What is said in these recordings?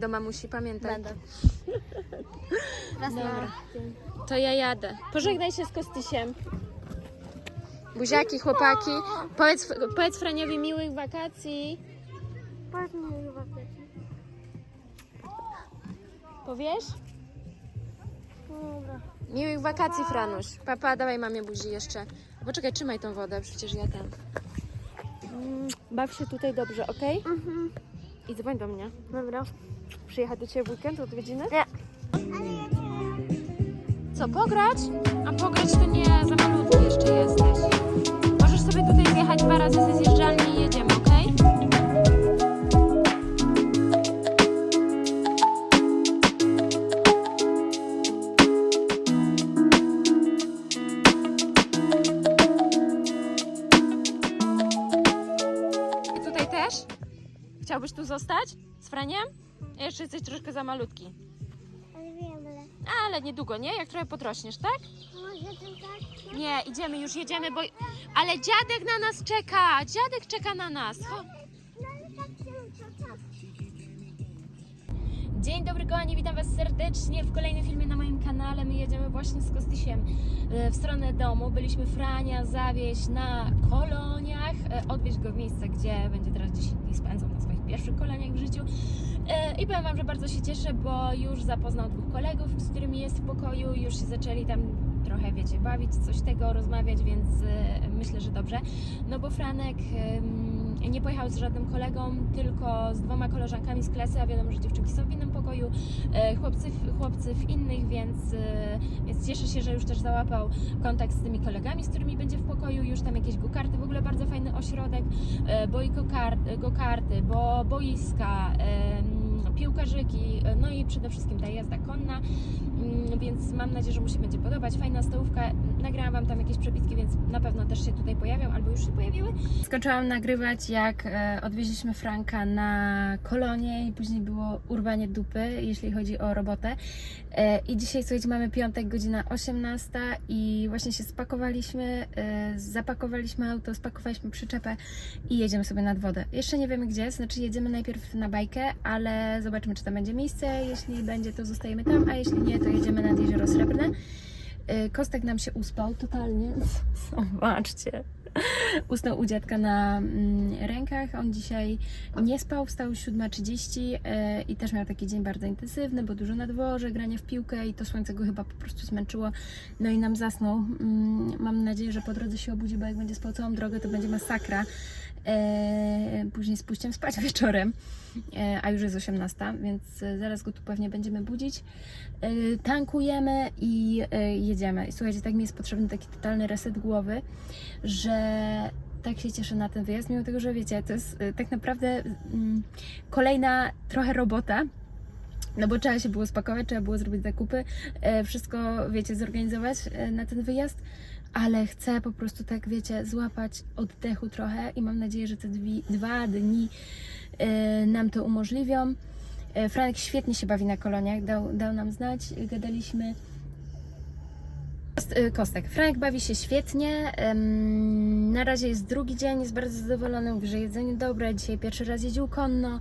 Do mamusi, pamiętaj. Będę. Raz Dobra. na To ja jadę. Pożegnaj się z Kostysiem. Buziaki, chłopaki. Powiedz, powiedz Franiowi miłych wakacji. Ładnie wakacje. Powiesz? Dobra. Miłych wakacji, Franuś. Papa, dawaj mamie buzi jeszcze. Poczekaj, trzymaj tą wodę, przecież ja tam. Mm, Baw się tutaj dobrze, ok? Mhm. I dzwoń do mnie. Dobra. Przyjechać do Ciebie w weekend, odwiedziny? Nie. Co, pograć? A pograć to nie, za malutki jeszcze jesteś. Możesz sobie tutaj zjechać dwa razy ze zjeżdżalni i jedziemy, ok? I tutaj też? Chciałbyś tu zostać? Z Franiem? Jeszcze jesteś troszkę za malutki. Ale wiem, ale... Ale niedługo, nie? Jak trochę podrośniesz, tak? Może to tak? Nie, idziemy już, jedziemy, bo... Ale dziadek na nas czeka! Dziadek czeka na nas! Cho- No ale tak. Dzień dobry kochani, witam Was serdecznie w kolejnym filmie na moim kanale. My jedziemy właśnie z Kostysiem e, w stronę domu. Byliśmy Frania zawieźć na koloniach, e, odwieźć go w miejsce, gdzie będzie teraz 10 dni spędzał na swoich pierwszych koloniach w życiu. E, I powiem Wam, że bardzo się cieszę, bo już zapoznał dwóch kolegów, z którymi jest w pokoju, już się zaczęli tam trochę, wiecie, bawić, coś tego, rozmawiać, więc e, myślę, że dobrze. No bo Franek nie pojechał z żadnym kolegą, tylko z dwoma koleżankami z klasy, a wiadomo, że dziewczynki są w innym pokoju, e, chłopcy, chłopcy w innych, więc, więc cieszę się, że już też załapał kontakt z tymi kolegami, z którymi będzie w pokoju, już tam jakieś go-karty, w ogóle bardzo fajny ośrodek, bo i go-kart- go-karty, bo boiska, piłkarzyki, e, no i przede wszystkim ta jazda konna, więc mam nadzieję, że mu się będzie podobać. Fajna stołówka. Nagrałam Wam tam jakieś przebitki, więc na pewno też się tutaj pojawią, albo już się pojawiły. Skończyłam nagrywać, jak e, odwieźliśmy Franka na kolonie i później było urwanie dupy, jeśli chodzi o robotę. E, I dzisiaj, słuchajcie, mamy piątek, godzina 18 i właśnie się spakowaliśmy, e, zapakowaliśmy auto, spakowaliśmy przyczepę i jedziemy sobie nad wodę. Jeszcze nie wiemy gdzie, znaczy jedziemy najpierw na bajkę, ale zobaczymy, czy tam będzie miejsce. Jeśli będzie, to zostajemy tam, a jeśli nie, to jedziemy nad Jezioro Srebrne. Y, Kostek nam się uspał totalnie. Zobaczcie. Usnął u dziadka na mm, rękach. On dzisiaj nie spał, wstał 7.30 y, i też miał taki dzień bardzo intensywny, bo dużo na dworze, grania w piłkę i to słońce go chyba po prostu zmęczyło. No i nam zasnął. Mm, Mam nadzieję, że po drodze się obudzi, bo jak będzie spał całą drogę, to będzie masakra. E, później spuściłem spać wieczorem, e, a już jest 18, więc e, zaraz go tu pewnie będziemy budzić. Tankujemy i jedziemy. Słuchajcie, tak mi jest potrzebny taki totalny reset głowy, że tak się cieszę na ten wyjazd, mimo tego, że wiecie, to jest tak naprawdę mm, kolejna trochę robota, no bo trzeba się było spakować, trzeba było zrobić zakupy, wszystko, wiecie, zorganizować na ten wyjazd, ale chcę po prostu tak, wiecie, złapać oddechu trochę i mam nadzieję, że te dwi, dwa dni e, nam to umożliwią. E, Franek świetnie się bawi na koloniach, dał, dał nam znać, gadaliśmy. E, Kostek. Franek bawi się świetnie. Na razie jest drugi dzień, jest bardzo zadowolony. Mówi, że jedzenie dobre. Dzisiaj pierwszy raz jeździł konno.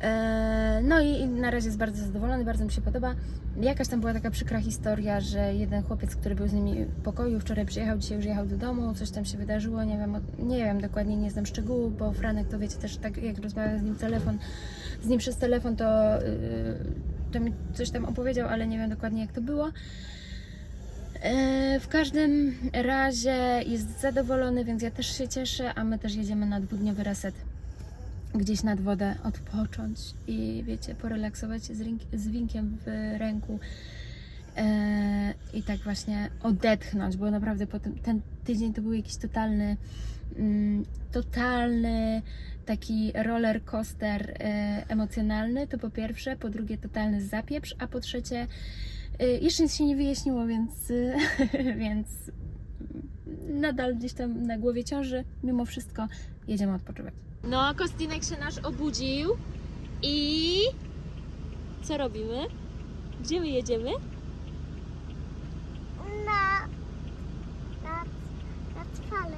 E, No i na razie jest bardzo zadowolony, bardzo mi się podoba. Jakaś tam była taka przykra historia, że jeden chłopiec, który był z nimi w pokoju, wczoraj przyjechał, dzisiaj już jechał do domu, coś tam się wydarzyło, nie wiem, nie wiem dokładnie, nie znam szczegółów, bo Franek to wiecie też tak jak rozmawiam z nim telefon, z nim przez telefon, to, yy, to mi coś tam opowiedział, ale nie wiem dokładnie jak to było. E, W każdym razie jest zadowolony, więc ja też się cieszę, a my też jedziemy na dwudniowy reset gdzieś nad wodę odpocząć i wiecie, porelaksować się z, rink, z winkiem w ręku e, i tak właśnie odetchnąć, bo naprawdę po tym, ten tydzień to był jakiś totalny, mm, totalny taki roller coaster e, emocjonalny, to po pierwsze, po drugie totalny zapieprz, a po trzecie e, jeszcze nic się nie wyjaśniło, więc, e, więc nadal gdzieś tam na głowie ciąży, mimo wszystko jedziemy odpoczywać. No, Kostinek się nasz obudził i co robimy? Gdzie my jedziemy? Na... Na... Na falę.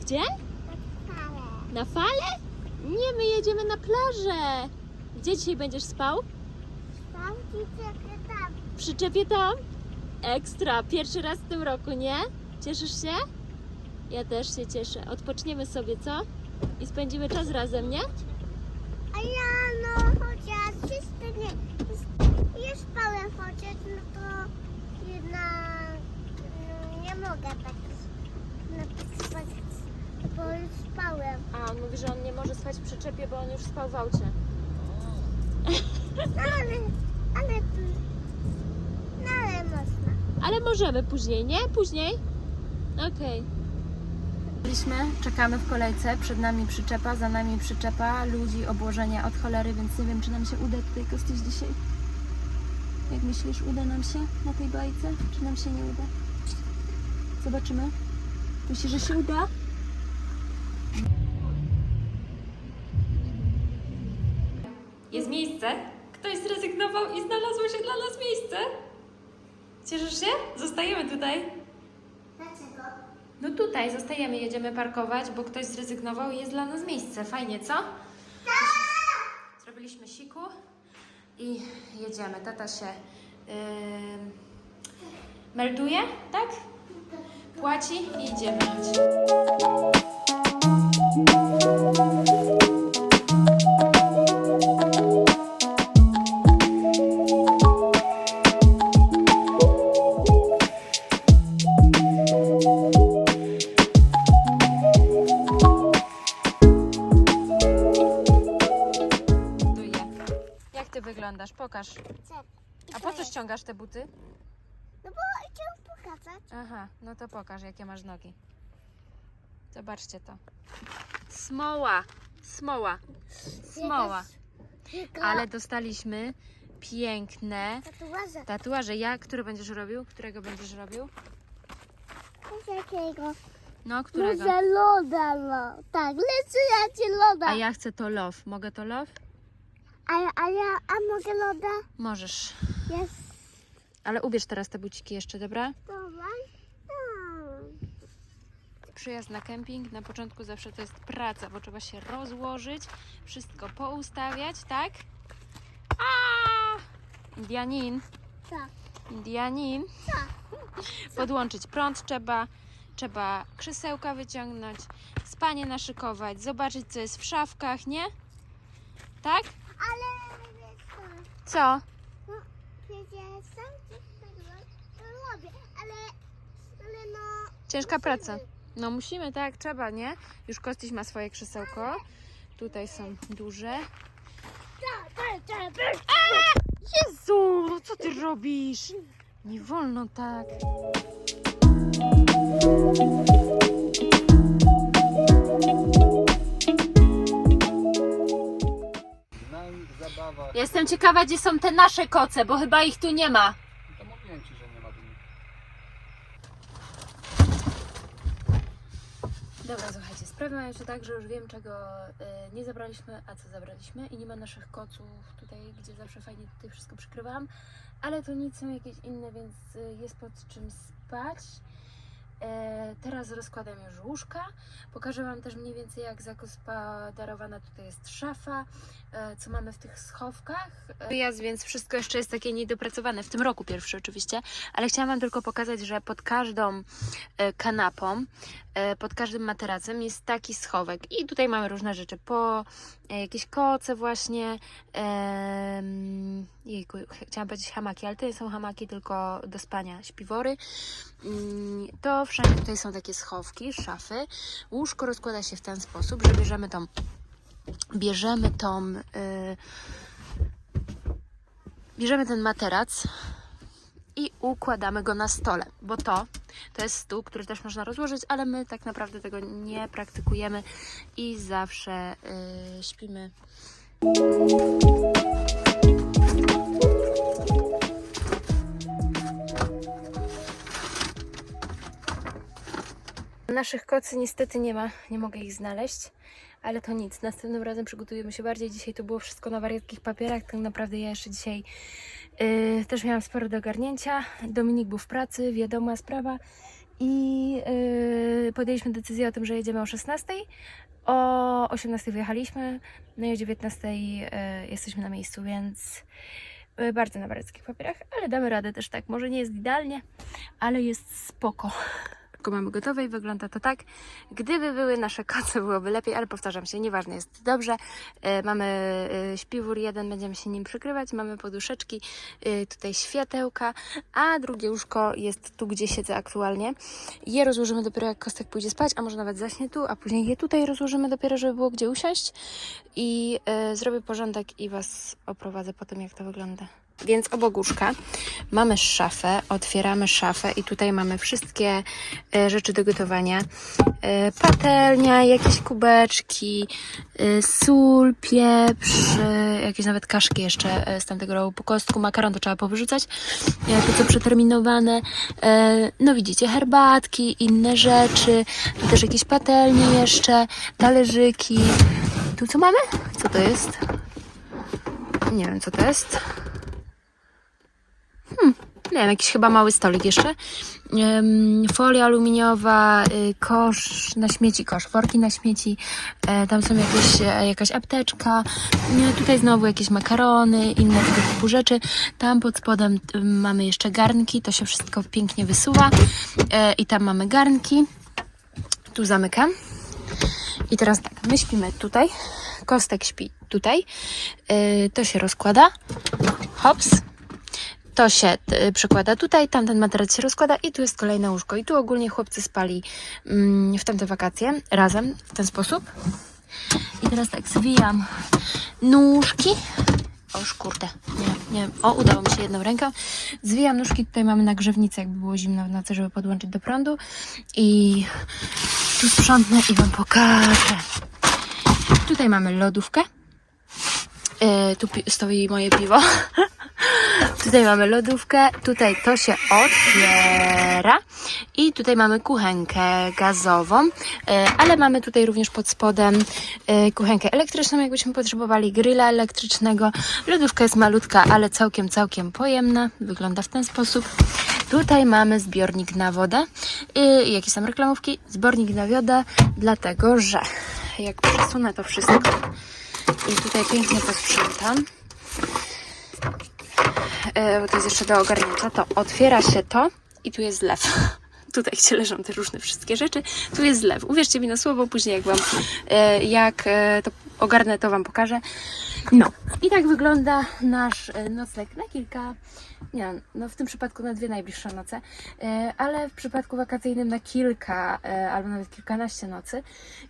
Gdzie? Na falę. Na falę? Nie, my jedziemy na plażę. Gdzie dzisiaj będziesz spał? Tam dzieciaki tam. W przyczepie tam? Ekstra, pierwszy raz w tym roku, nie? Cieszysz się? Ja też się cieszę. Odpoczniemy sobie, co? I spędzimy czas razem, nie? A ja no chociaż wszyscy nie... Już spałem chociaż, no to jednak no, nie mogę tak napisać, bo już spałem. A, on mówi, że on nie może spać w przyczepie, bo on już spał w aucie. No ale, ale, no ale można. Ale możemy później, nie? Później? Okej. Byliśmy, czekamy w kolejce, przed nami przyczepa, za nami przyczepa, ludzi, obłożenia od cholery, więc nie wiem, czy nam się uda tutaj kościć dzisiaj. Jak myślisz, uda nam się na tej bajce, czy nam się nie uda? Zobaczymy. Myślisz, że się uda? Jest miejsce. Ktoś zrezygnował i znalazło się dla nas miejsce. Cieszysz się? Zostajemy tutaj. No tutaj zostajemy, jedziemy parkować, bo ktoś zrezygnował i jest dla nas miejsce. Fajnie, co? Zrobiliśmy siku i jedziemy. Tata się yy, melduje, tak? Płaci i idziemy. Wyglądasz? Pokaż. A po co ściągasz te buty? No bo chciałam pokazać. Aha, no to pokaż, jakie masz nogi. Zobaczcie to. Smoła, smoła, smoła. Ale dostaliśmy piękne Tatuaże. tatuaże. Ja, który będziesz robił? Którego będziesz robił? Jakiego? No, którego? Może loda, no. Tak, lecę ja ci loda. A ja chcę to love. Mogę to love? A, ja- a ja, a mogę loda? Możesz. Jest. Ale ubierz teraz te buciki jeszcze, dobra? Dobra. Hmm. Przyjazd na kemping. Na początku zawsze to jest praca, bo trzeba się rozłożyć, wszystko poustawiać, tak? A! Indianin. Co? Indianin. Podłączyć prąd trzeba, trzeba krzesełka wyciągnąć, spanie naszykować, zobaczyć co jest w szafkach, nie? Tak? Co? No, przecież sam coś robię, ale, ale no... Ciężka musimy. praca. No musimy, tak, trzeba, nie? Już Kostyś ma swoje krzesełko. Tutaj są duże. Tak. Jezu, no co ty robisz? Nie wolno tak. Zabawa. Jestem ciekawa, gdzie są te nasze koce, bo chyba ich tu nie ma. To mówiłem ci, że nie ma tu nic. Dobra, słuchajcie, sprawa ma jeszcze tak, że już wiem, czego y, nie zabraliśmy, a co zabraliśmy i nie ma naszych koców tutaj, gdzie zawsze fajnie tutaj wszystko przykrywałam, ale to nic, są jakieś inne, więc y, jest pod czym spać. E, teraz rozkładam już łóżka. Pokażę Wam też mniej więcej, jak zagospodarowana tutaj jest szafa, e, co mamy w tych schowkach. Wyjazd, więc wszystko jeszcze jest takie niedopracowane, w tym roku pierwszy oczywiście, ale chciałam Wam tylko pokazać, że pod każdą e, kanapą, pod każdym materacem jest taki schowek i tutaj mamy różne rzeczy, po jakieś koce właśnie, jejku, chciałam powiedzieć hamaki, ale to nie są hamaki, tylko do spania, śpiwory. Mm, To wszędzie tutaj są takie schowki, szafy. Łóżko rozkłada się w ten sposób, że bierzemy tą bierzemy tą y, bierzemy ten materac i układamy go na stole, bo to to jest stół, który też można rozłożyć, ale my tak naprawdę tego nie praktykujemy i zawsze y, śpimy. Naszych kocy niestety nie ma, nie mogę ich znaleźć, ale to nic. Następnym razem przygotujemy się bardziej. Dzisiaj to było wszystko na wariatkich papierach. Tak naprawdę ja jeszcze dzisiaj yy, też miałam sporo do ogarnięcia. Dominik był w pracy, wiadoma sprawa. i yy, podjęliśmy decyzję o tym, że jedziemy o 16. O 18 wyjechaliśmy, no i o 19 yy, jesteśmy na miejscu, więc yy, bardzo na bareckich papierach, ale damy radę też tak. Może nie jest idealnie, ale jest spoko. Wszystko mamy gotowe i wygląda to tak. Gdyby były nasze koce, byłoby lepiej, ale powtarzam się, nieważne jest dobrze. E, mamy e, śpiwór jeden, będziemy się nim przykrywać, mamy poduszeczki, e, tutaj światełka, a drugie łóżko jest tu, gdzie siedzę aktualnie. Je rozłożymy dopiero jak Kostek pójdzie spać, a może nawet zaśnie tu, a później je tutaj rozłożymy dopiero, żeby było gdzie usiąść i zrobię porządek i Was oprowadzę po tym, jak to wygląda. Więc obok łóżka mamy szafę, otwieramy szafę i tutaj mamy wszystkie e, rzeczy do gotowania. E, patelnia, jakieś kubeczki, e, sól, pieprz, jakieś nawet kaszki jeszcze z tamtego roku po kostku, makaron to trzeba powyrzucać, to co przeterminowane. No widzicie, herbatki, inne rzeczy, też jakieś patelnie jeszcze, talerzyki. Tu co mamy? Co to jest? Nie wiem co to jest. Nie wiem, jakiś chyba mały stolik jeszcze. Folia aluminiowa, y, kosz na śmieci, kosz, worki na śmieci. E, tam są jakieś, e, jakaś apteczka. E, tutaj znowu jakieś makarony, inne tego typu rzeczy. Tam pod spodem y, mamy jeszcze garnki, to się wszystko pięknie wysuwa. E, I tam mamy garnki. Tu zamykam. I teraz tak, my śpimy tutaj. Kostek śpi tutaj. To się rozkłada. Hops to się y, przykłada tutaj, tamten materac się rozkłada i tu jest kolejne łóżko. I tu ogólnie chłopcy spali mm, w tamte wakacje razem w ten sposób. I teraz tak zwijam nóżki. O kurde, nie, nie. O, udało mi się jedną ręką. Zwijam nóżki, tutaj mamy nagrzewnicę, jakby było zimno w nocy, żeby podłączyć do prądu. I tu sprzątnę i Wam pokażę. Tutaj mamy lodówkę. E, tu pi- stoi moje piwo. tutaj mamy lodówkę, tutaj to się otwiera i tutaj mamy kuchenkę gazową, e, ale mamy tutaj również pod spodem e, kuchenkę elektryczną, jakbyśmy potrzebowali grilla elektrycznego. Lodówka jest malutka, ale całkiem, całkiem pojemna. Wygląda w ten sposób. Tutaj mamy zbiornik na wodę i jakieś tam reklamówki. Zbiornik na wodę, dlatego że jak przesunę to wszystko i tutaj pięknie posprzątam. E, bo to jest jeszcze do ogarnięcia. To otwiera się to i tu jest zlew. Tutaj, gdzie leżą te różne wszystkie rzeczy, tu jest zlew. Uwierzcie mi na słowo, później jak wam, e, jak e, to ogarnę, to wam pokażę. No, i tak wygląda nasz nocleg na kilka, nie no w tym przypadku na dwie najbliższe noce, ale w przypadku wakacyjnym na kilka albo nawet kilkanaście nocy.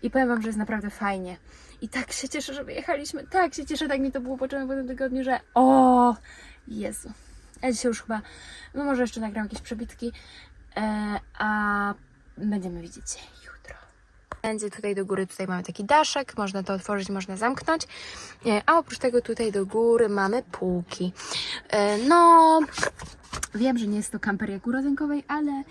I powiem wam, że jest naprawdę fajnie. I tak się cieszę, że wyjechaliśmy. Tak się cieszę, tak mi to było po tym tygodniu, że o Jezu. Ja dzisiaj już chyba, no może jeszcze nagram jakieś przebitki, e, a będziemy widzieć się jutro. Będzie tutaj do góry, tutaj mamy taki daszek, można to otworzyć, można zamknąć, e, a oprócz tego tutaj do góry mamy półki. E, no, wiem, że nie jest to kamper jak ale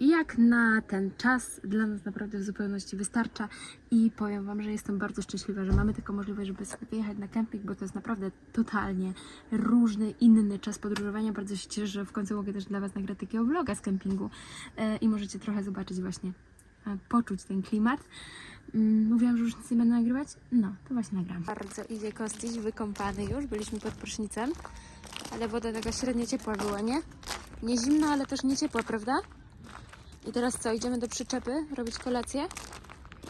jak na ten czas dla nas naprawdę w zupełności wystarcza i powiem Wam, że jestem bardzo szczęśliwa, że mamy taką możliwość, żeby sobie wyjechać na kemping, bo to jest naprawdę totalnie różny, inny czas podróżowania. Bardzo się cieszę, że w końcu mogę też dla Was nagrać takiego vloga z kempingu e, i możecie trochę zobaczyć właśnie, e, poczuć ten klimat. Mm, Mówiłam, że już nic nie będę nagrywać? No, to właśnie nagram. Bardzo idzie Kostić, wykąpany już, byliśmy pod prysznicem, ale woda taka średnio ciepła była, nie? Nie zimna, ale też nie ciepła, prawda? I teraz co, idziemy do przyczepy robić kolację?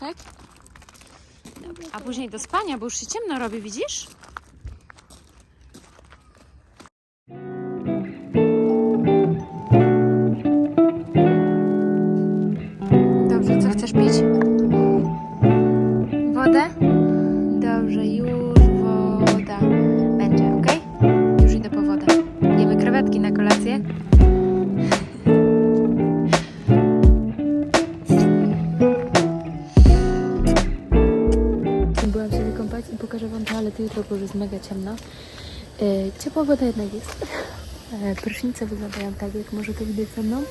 Tak? Dobra. A później do spania, bo już się ciemno robi, widzisz? Mega. Yy, ciepła woda jednak jest. E, prysznice wyglądają tak, jak może to widać ze mną.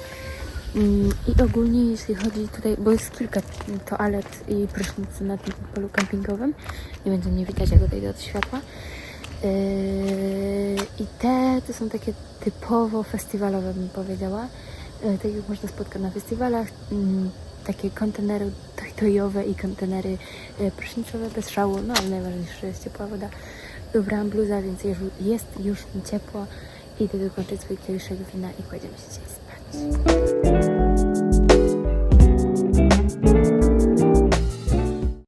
Mm, I ogólnie jeśli chodzi tutaj, bo jest kilka toalet i prysznic na tym polu kempingowym, nie będzie mnie widać, jak odejdę od światła. Yy, I te to są takie typowo festiwalowe, bym powiedziała. e, tak jak można spotkać na festiwalach, mm, takie kontenery tojowe i kontenery e, prysznicowe bez szału, no ale najważniejsze jest ciepła woda. Ubrałam bluzę, więc jest już mi ciepło. Idę dokończyć swój kieliszek wina i kładziemy się dzisiaj spać.